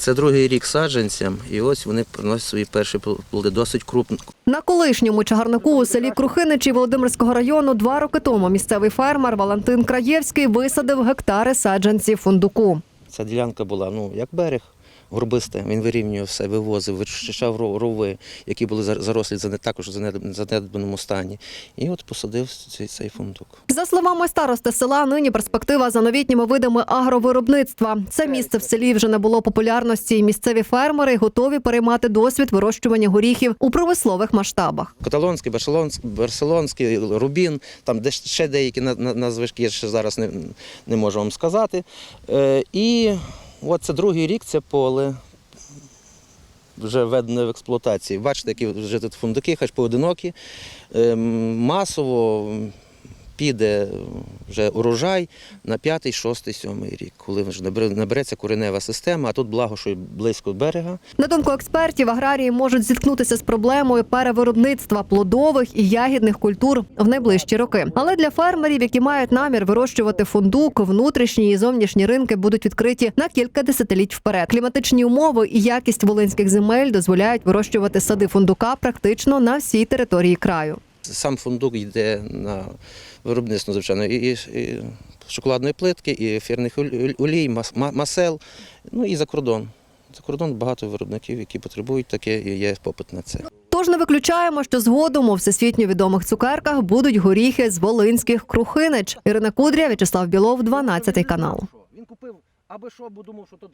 Це другий рік саджанцям, і ось вони приносять свої перші плоди досить крупно. На колишньому чагарнику у селі Крухиничі Володимирського району два роки тому місцевий фермер Валентин Краєвський висадив гектари саджанців фундуку. Ця ділянка була ну як берег. Горбиста, він вирівнював все, вивозив, вичищав рови, які були зарослі також в занедбаному стані. І от посадив цей, цей фундук. За словами старости села, нині перспектива за новітніми видами агровиробництва. Це місце в селі вже не було популярності, і місцеві фермери готові переймати досвід вирощування горіхів у промислових масштабах. Каталонський, барселонський, рубін, там де ще деякі на- на- назви ж ще зараз не, не можу вам сказати. Е, і от це другий рік це поле. Вже введено в експлуатацію. Бачите, які вже тут фундуки, хоч поодинокі. Ем, Масово піде вже урожай на п'ятий, шостий, сьомий рік, коли вже набере- набереться коренева система, а тут благо, що близько берега. На думку експертів, аграрії можуть зіткнутися з проблемою перевиробництва плодових і ягідних культур в найближчі роки. Але для фермерів, які мають намір вирощувати фундук, внутрішні і зовнішні ринки будуть відкриті на кілька десятиліть вперед. Кліматичні умови і якість волинських земель дозволяють вирощувати сади фундука практично на всій території краю. Сам фундук йде на виробництво, звичайно, і, і, і шоколадної плитки, і ефірних олій, мас- масел, ну і за кордон. За кордон багато виробників, які потребують таке, і є попит на це. Тож не виключаємо, що згодом у всесвітньо відомих цукерках будуть горіхи з волинських крухинич. Ірина Кудря, В'ячеслав Білов, 12 канал. Він купив, аби що, бо думав, що то